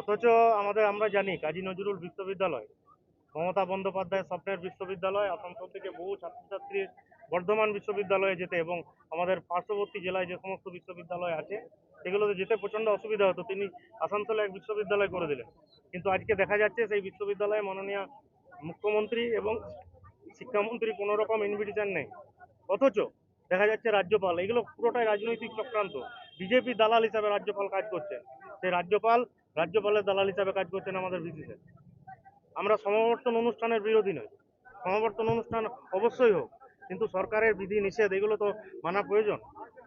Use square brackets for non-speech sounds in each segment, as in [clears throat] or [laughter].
অথচ আমাদের, আমরা জানি কাজী নজরুল বিশ্ববিদ্যালয়, মমতা বন্দ্যোপাধ্যায় স্বপ্নের বিশ্ববিদ্যালয়, আসানসোল থেকে বহু ছাত্রছাত্রী বর্ধমান বিশ্ববিদ্যালয়ে যেতে এবং আমাদের পার্শ্ববর্তী জেলায় যে সমস্ত বিশ্ববিদ্যালয় আছে, সেগুলোতে যেতে প্রচণ্ড অসুবিধা হতো। তিনি আসানসোলে এক বিশ্ববিদ্যালয় করে দিলেন। কিন্তু আজকে দেখা যাচ্ছে সেই বিশ্ববিদ্যালয়ে মাননীয় মুখ্যমন্ত্রী এবং শিক্ষামন্ত্রী কোনো রকম ইনভিটেশন নেই। অথচ দেখা যাচ্ছে রাজ্যপাল, এগুলো পুরোটাই রাজনৈতিক চক্রান্ত। বিজেপি দালাল হিসাবে রাজ্যপাল কাজ করছেন। সেই রাজ্যপাল রাজ্যপালের দালাল হিসাবে কাজ করছেন আমাদের বিসিসে। আমরা সমাবর্তন অনুষ্ঠানের বিরোধী নই। সমাবর্তন অনুষ্ঠান অবশ্যই হোক, কিন্তু সরকারের বিধি নিষেধ, এগুলো তো মানা প্রয়োজন।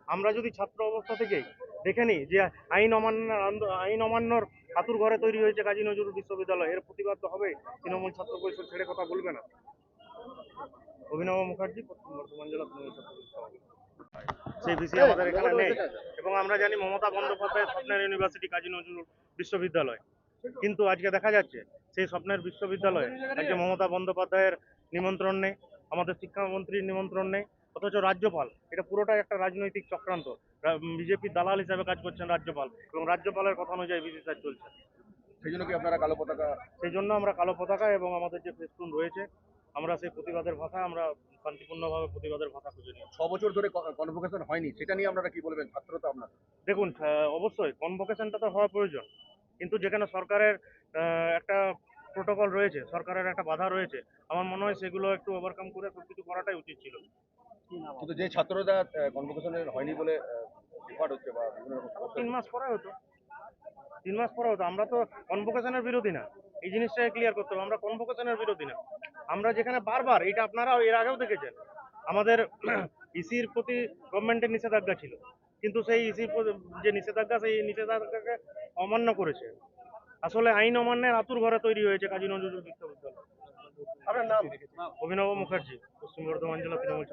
আমরা যদি ছাত্র অবস্থা থেকেই দেখে নিই যে আইন অমান্যের আন্দো- আইন অমান্যর হাতুর ঘরে তৈরি হয়েছে কাজী নজরুল বিশ্ববিদ্যালয়, এর প্রতিবাদ তো হবে তৃণমূল ছাত্র পরিষদ ছেড়ে কথা বলবে না। অভিনব মুখার্জি, পশ্চিম বর্ধমান জেলা তৃণমূল ছাত্র পরিষদ। সেই বিষয়ে আমাদের এখানে নেই। এবং আমরা জানি মমতা বন্দ্যোপাধ্যায় স্বপ্নের ইউনিভার্সিটি কাজী নজরুল বিশ্ববিদ্যালয়। কিন্তু আজকে দেখা যাচ্ছে সেই স্বপ্নের বিশ্ববিদ্যালয়ে আজকে মমতা বন্দ্যোপাধ্যায়ের নিমন্ত্রণ নেই আমাদের শিক্ষামন্ত্রীর নিমন্ত্রণ নেই অথচ রাজ্যপাল এটা পুরোটাই একটা রাজনৈতিক চক্রান্ত। বিজেপির দালাল হিসাবে কাজ করছেন রাজ্যপাল এবং রাজ্যপালের কথা অনুযায়ী বিসিসার চলছে। সেই জন্য কি আপনারা কালো পতাকা সেই জন্য আমরা কালো পতাকা এবং আমাদের যে ফেস্টুন রয়েছে আমরা সেই প্রতিবাদের ভাষা আমরা শান্তিপূর্ণভাবে প্রতিবাদের ভাষা খুঁজে নিই ছ বছর ধরে কনভোকেশন হয়নি সেটা নিয়ে আপনারা কি বলবেন? ছাত্র তো আপনার? দেখুন অবশ্যই কনভোকেশনটা তো হওয়া প্রয়োজন। কিন্তু যেখানে সরকারের একটা প্রোটোকল রয়েছে সরকারের একটা বাধা রয়েছে আমার মনে হয় সেগুলো একটু ওভারকাম করে সব কিছু করাটাই উচিত ছিল। কিন্তু যে ছাত্ররা কনভোকেশনের হয়নি বলে হচ্ছে বা তিন মাস পরে হতো। তিন মাস পরে হতো। আমরা তো কনভোকেশনের বিরোধী না। এই জিনিসটাকে ক্লিয়ার করতে হবে। আমরা কনভোকেশনের বিরোধী না। আমরা যেখানে বারবার, এটা আপনারা এর আগেও দেখেছেন। আমাদের [clears throat] ইসির প্রতি গভর্নমেন্টের নিষেধাজ্ঞা ছিল। কিন্তু সেই ইসির যে নিষেধাজ্ঞা, সেই নিষেধাজ্ঞাকে অমান্য করেছে। আসলে আইন অমান্যের আতুর ঘরে তৈরি হয়েছে কাজী নজরুল বিশ্ববিদ্যালয়। আপনার নাম? অভিনব মুখার্জি, পশ্চিম বর্ধমান জেলা তৃণমূল